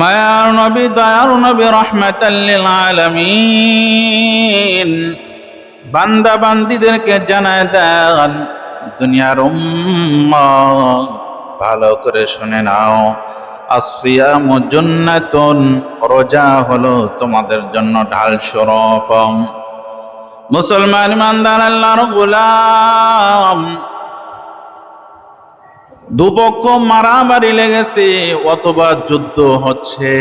মায়ার নবী, দয়ার নবী রহমাতাল্লিল আলামিন। বান্দা বান্দিদেরকে জানায় দেন, দুনিয়ার উম্মা ভালো করে শুনে নাও। আসিয়াম জুন্নাতুন, রোজা হলো তোমাদের জন্য ঢাল স্বরূপ মুসলমান ইমানদার আল্লাহর গোলাম। দুপক্ষ মারামারি লেগেছে, অথবা যুদ্ধ হচ্ছে।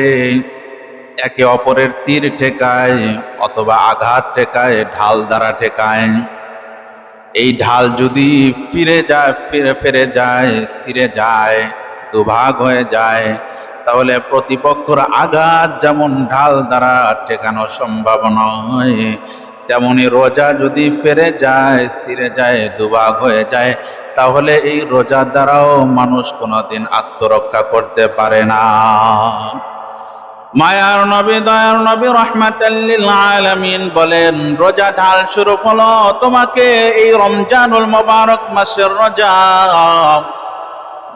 একে অপরের তীর ঠেকায়, অথবা আঘাত ঠেকায়, ঢাল দ্বারা ঠেকায়। এই ঢাল যদি ফিরে যায়, ফিরে ফিরে যায় ফিরে যায়, দুভাগ হয়ে যায়, তাহলে প্রতিপক্ষর আঘাত যেমন ঢাল দ্বারা ঠেকানো সম্ভব নয়, তেমনি রোজা যদি ফিরে যায় ফিরে যায়, দুভাগ হয়ে যায় তাহলে এই রোজার দ্বারাও মানুষ কোনোদিন আত্মরক্ষা করতে পারে না। মায়ার নবী, দয়ার নবী রহমাতাল্লিল বলেন, রোজা ঢাল শুরু হলো তোমাকে এই রমজানুল মোবারক মাসের রোজা।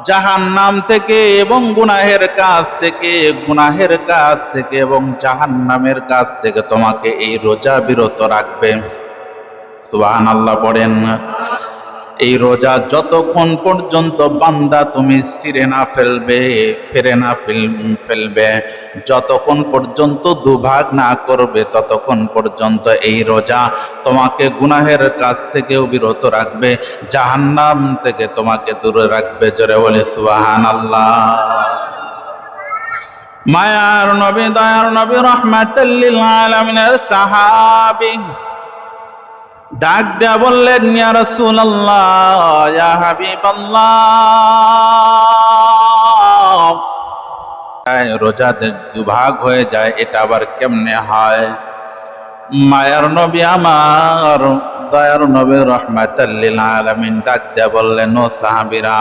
জাহান নাম থেকে এবং গুনাহের কাজ থেকে, গুনাহের কাজ থেকে এবং জাহান নামের কাজ থেকে তোমাকে এই রোজা বিরত রাখবে। সুবহানাল্লাহ পড়েন এই রোজা যতক্ষণ পর্যন্ত বান্দা তুমি ছিঁড়ে না ফেলবে, ফেরে না ফেল- ফেলবে, যতক্ষণ পর্যন্ত দুভাগ না করবে, ততক্ষণ পর্যন্ত এই রোজা তোমাকে গুনাহের কাছ থেকেও বিরত রাখবে, জাহান্নাম থেকে তোমাকে দূরে রাখবে, জোরে বলে সুবাহান আল্লাহ মায়ার নবী, দয়ার নবী রহমাতাল্লিল আলামিনের সাহাবী। ডাক দেয়া বললেন রোজা দুভাগ হয়ে যায়, এটা আবার কেমনে হয়? মায়ার নবী আমার, দয়ার নবী দেয়া বললেন, ও সাহাবীরা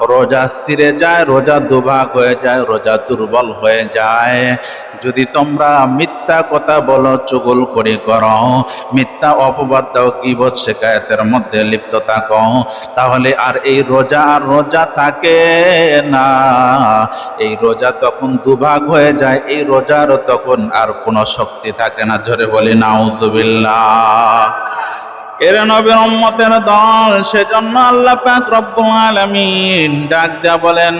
রোজা স্থিরে যায়, রোজা দুভাগ হয়ে যায়, রোজা দুর্বল হয়ে যায়। যদি তোমরা মিথ্যা কথা বলো, চুগল করে করো। মিথ্যা অপবাদ দাও কিবত শেখায়তের মধ্যে লিপ্ত থাকো। তাহলে আর এই রোজা আর রোজা থাকে না। এই রোজা তখন দুভাগ হয়ে যায়, এই রোজার তখন আর কোনো শক্তি থাকে না। বলি না নাউজুবিল্লাহ। এর নবীর উম্মতের দল, সেজন্য আল্লাহ পাক রব্বুল আলামিন ডাক দিয়া বলেন,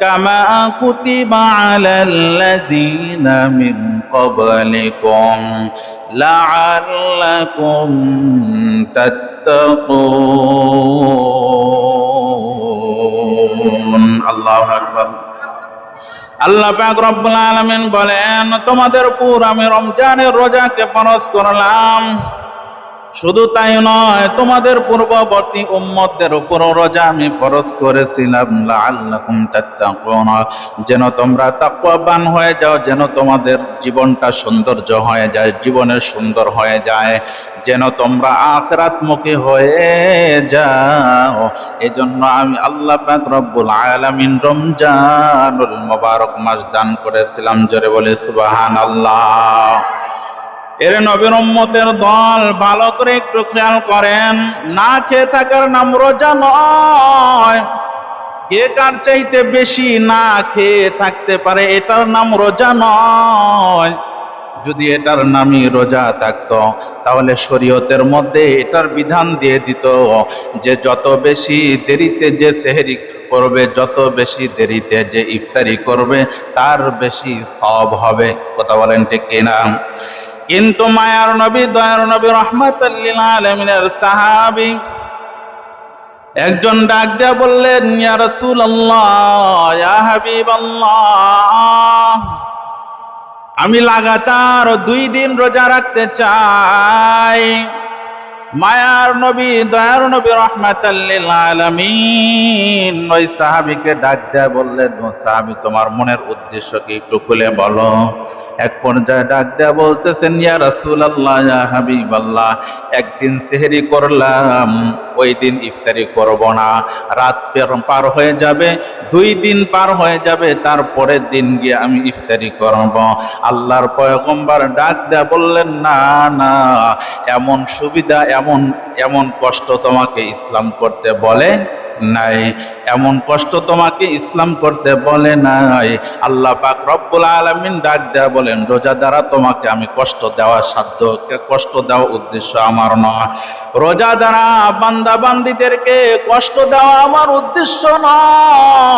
কামা কুতিবা আলাল্লাযীনা মিন ক্বাবলিকুম লাআল্লাকুম তাত্তাকুন। আল্লাহু আকবার। আল্লাহ পাক রব্বুল আলামিন বলেন, তোমাদের উপর আমি রমজানের রোজাকে ফরজ করলাম। শুধু তাই নয়, তোমাদের পূর্ববর্তী উম্মতদের উপর রোজা আমি ফরজ করেছিলাম যেন তোমরা তাকওয়াবান হয়ে যাও, যেন তোমাদের জীবনটা সৌন্দর্য হয়ে যায়, জীবনের সুন্দর হয়ে যায়। যেন তোমরা আখরাতমুখী হয়ে যাও। এজন্য আমি আল্লাহ রব্বুল আলামিন রমজানুল মোবারক মাস দান করেছিলাম, জোরে বলে সুবহানাল্লাহ। এর নবীর উম্মতের দল ভালো করে একটু খেয়াল করেন, না খেয়ে থাকার নাম রোজা নয়। কে কার চাইতে বেশি না খেয়ে থাকতে পারে, এটার নাম রোজা নয়। যদি এটার নামই রোজা থাকতো, তাহলে শরীয়তের মধ্যে এটার বিধান দিয়ে দিত যে যত বেশি দেরিতে যে সেহেরি করবে, যত বেশি দেরিতে যে ইফতারি করবে, তার বেশি সব হবে। কথা বলেন ঠিক কিনা? কিন্তু মায়ার নবী, দয়ার নবী রহমাতাল্লিল আলমিনের সাহাবি একজন ডাক দিয়া বললেন, ইয়া রাসূলুল্লাহ, ইয়া আমি লাগাতার দুই দিন রোজা রাখতে চাই। মায়ার নবী, দয়ার নবী রহমাতাল্লিল আলামিন। ওই সাহাবীকে ডাক দেয়া বললেন সাহাবী, তোমার মনের উদ্দেশ্য কি একটু খুলে বলো। এক পর্যায়ে ডাক দেয়া বলতেছেন, ইয়া রাসূলুল্লাহ, ইয়া হাবিব আল্লাহ একদিন সেহরি করলাম, ওই দিন ইফতারি করব না। রাত পার হয়ে যাবে, দুই দিন পার হয়ে যাবে তারপরের দিন গিয়ে আমি ইফতারি করব। আল্লাহর পয়গম্বর ডাক দেয়া বললেন, না না, এমন সুবিধা, এমন এমন কষ্ট তোমাকে ইসলাম করতে বলে নাই। এমন কষ্ট তোমাকে ইসলাম করতে বলে নাই। আল্লাহ পাক রব্বুল আলমিন ডাক দেয়া বলেন, রোজা দ্বারা তোমাকে আমি কষ্ট দেওয়ার সাধ্য কষ্ট দেওয়া উদ্দেশ্য আমার নয়। রোজা দ্বারা বান্দা বান্দিদেরকে কষ্ট দেওয়া আমার উদ্দেশ্য নয়।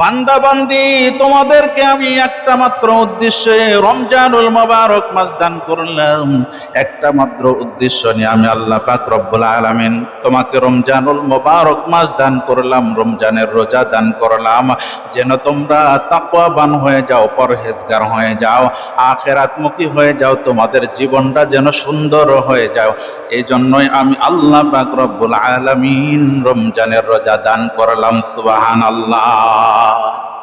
বান্দা বান্দি তোমাদেরকে আমি একটা মাত্র উদ্দেশ্যে রমজানুল মোবারক মাস দান করলাম। একটা মাত্র উদ্দেশ্য নিয়ে আমি আল্লাহ পাক রব্বুল আলামিন তোমাকে রমজানুল মোবারক মাস দান করলাম, রমজানের রোজা দান করলাম। যেন তোমরা তাকওয়াবান হয়ে যাও, পরহেজগার হয়ে যাও, আখেরাতমুখী হয়ে যাও, তোমাদের জীবনটা যেন সুন্দর হয়ে যাও। এই জন্যই আমি আল্লাহ পাক রব্বুল আলামিন রমজানের রোজা দান করলাম, সুবহানাল্লাহ। are